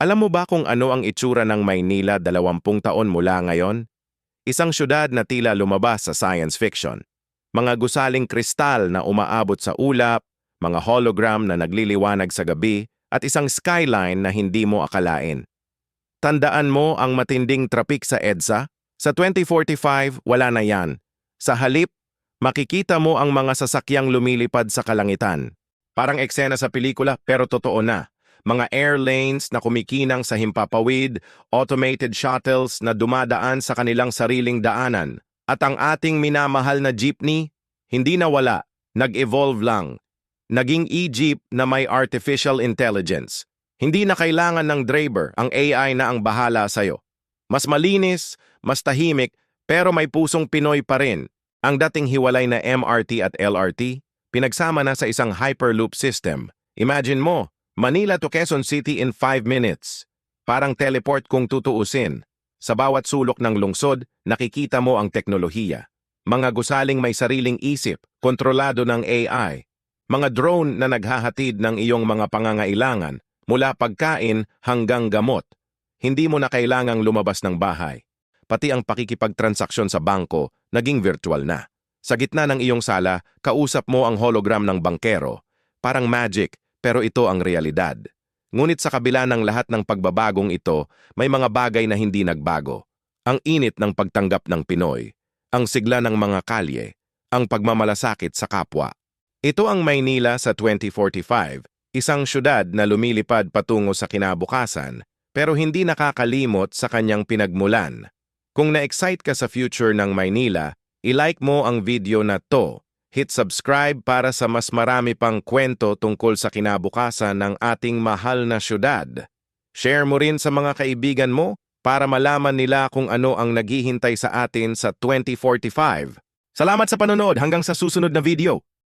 Alam mo ba kung ano ang itsura ng Maynila 20 taon mula ngayon? Isang syudad na tila lumabas sa science fiction. Mga gusaling kristal na umaabot sa ulap, mga hologram na nagliliwanag sa gabi, at isang skyline na hindi mo akalain. Tandaan mo ang matinding trapik sa EDSA? Sa 2045, wala na yan. Sa halip, makikita mo ang mga sasakyang lumilipad sa kalangitan. Parang eksena sa pelikula pero totoo na. Mga air lanes na kumikinang sa himpapawid, automated shuttles na dumadaan sa kanilang sariling daanan. At ang ating minamahal na jeepney, hindi nawala, nag-evolve lang. Naging e-jeep na may artificial intelligence. Hindi na kailangan ng driver, ang AI na ang bahala sa'yo. Mas malinis, mas tahimik, pero may pusong Pinoy pa rin. Ang dating hiwalay na MRT at LRT, pinagsama na sa isang hyperloop system. Imagine mo, Manila to Quezon City in 5 minutes. Parang teleport kung tutuusin. Sa bawat sulok ng lungsod, nakikita mo ang teknolohiya. Mga gusaling may sariling isip, kontrolado ng AI. Mga drone na naghahatid ng iyong mga pangangailangan mula pagkain hanggang gamot. Hindi mo na kailangang lumabas ng bahay. Pati ang pakikipagtransaksyon sa bangko naging virtual na. Sa gitna ng iyong sala, kausap mo ang hologram ng bankero. Parang magic, pero ito ang realidad. Ngunit sa kabila ng lahat ng pagbabagong ito, may mga bagay na hindi nagbago. Ang init ng pagtanggap ng Pinoy, ang sigla ng mga kalye, ang pagmamalasakit sa kapwa. Ito ang Maynila sa 2045, isang syudad na lumilipad patungo sa kinabukasan, pero hindi nakakalimot sa kanyang pinagmulan. Kung na-excite ka sa future ng Maynila, i-like mo ang video na to hit subscribe para sa mas marami pang kwento tungkol sa kinabukasan ng ating mahal na syudad. Share mo rin sa mga kaibigan mo para malaman nila kung ano ang naghihintay sa atin sa 2045. Salamat sa panonood hanggang sa susunod na video.